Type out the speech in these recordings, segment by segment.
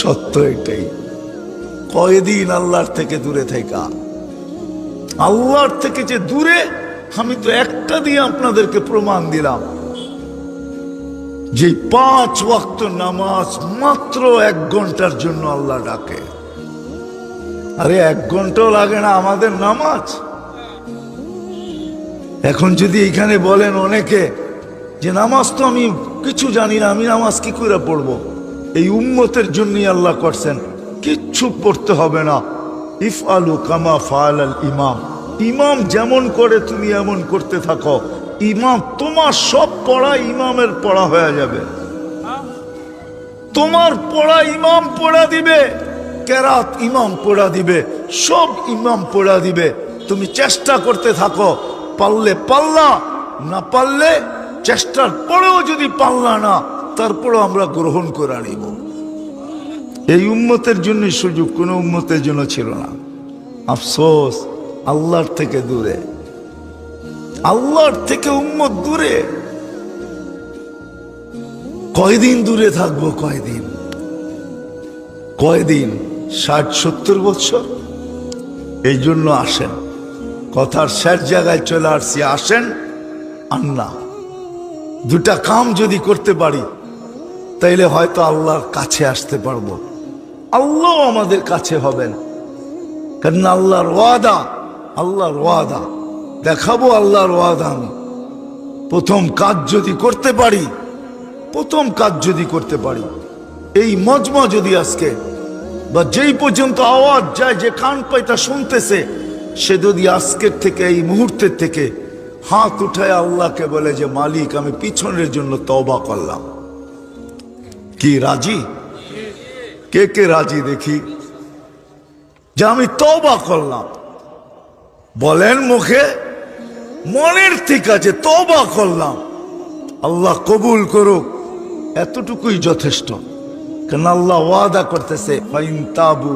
সত্য এটাই। কয়দিন আল্লাহর থেকে দূরে থাকা আল্লাহর থেকে যে দূরে, আমি তো একটা দিয়ে আপনাদেরকে প্রমাণ দিলাম। যে পাঁচ ওয়াক্ত নামাজ মাত্র এক ঘণ্টার জন্য আল্লাহ ডাকে। আরে এক ঘন্টাও লাগে না আমাদের নামাজ। এখন যদি এখানে বলেন অনেকে যে, নামাজ তো আমি কিছু জানি না, আমি নামাজ কি করে পড়ব? এই উম্মতের জন্যই আল্লাহ করছেন, কিচ্ছু পড়তে হবে না। ইফ আলু কামা ফাল আল ইমাম। ইমাম যেমন করে, তুমি এমন করতে থাকো। ইমাম তোমার সব পড়া ইমামের পড়া হয়ে যাবে। তোমার পড়া ইমাম পড়া দিবে, কেরাত ইমাম পড়া দিবে, সব ইমাম পড়া দিবে। তুমি চেষ্টা করতে থাকো, পারলে পাল্লা না পারলে চেষ্টার পরেও যদি পাল্লা না তারপরেও আমরা গ্রহণ করে নিব এই উম্মতের জন্য সুযোগ, কোনো উম্মতের জন্য ছিল না। আফসোস, আল্লাহর থেকে দূরে। আল্লাহর থেকে উম্মত দূরে। কয়দিন দূরে থাকব, কয়দিন? কয়দিন? ষাট, সত্তর বছর? এই জন্য আসেন। কথার শেষ জায়গায় চলে আসছি। আসেন, আন্না। দুটা কাম যদি করতে পারি তাইলে হয়তো আল্লাহর কাছে আসতে পারব। আল্লাহ আমাদের কাছে হবেন। কেন আল্লাহর ওয়াদা আল্লাহর ওয়াদা। দেখাবো আল্লাহর ওয়াদা আমি। প্রথম কাজ যদি করতে পারি, প্রথম কাজ যদি করতে পারি, এই মজমা যদি আজকে, বা যেই পর্যন্ত আওয়াজ যায়, যে কান পাইতা শুনতেছে, সে যদি আজকের থেকে, এই মুহূর্তের থেকে হাত উঠায় আল্লাহকে বলে যে, মালিক, আমি পিছনের জন্য তবা করলাম। কি রাজি? কে কে রাজি দেখি? যে আমি তওবা করলাম। বলেন মুখে, মনের ঠিক আছে, তওবা করলাম। আল্লাহ কবুল করুক, এতটুকুই যথেষ্ট। কেন আল্লাহ ওয়াদা করতেছে তাবু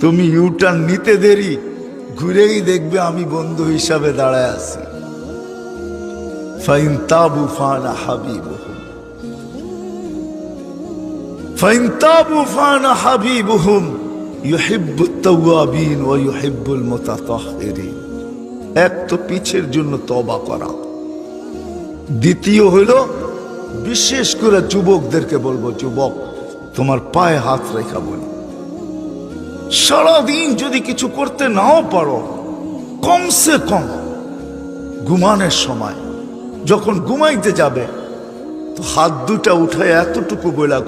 তুমি ইউটার্ন নিতে দেরি, ঘুরেই দেখবে আমি বন্ধু হিসাবে দাঁড়ায় আছি। ফাইন তাবু ফানা হাবিবুকুম। দ্বিতীয় হইল বিশেষ করে যুবকদেরকে বলব, যুবক, তোমার পায়ে হাত রেখা বলি। সারাদিন যদি কিছু করতে নাও পারো, কমসে কম ঘুমানোর সময়, যখন ঘুমাইতে যাবে, তো হাত দুটা উঠে এতটুকু বইলা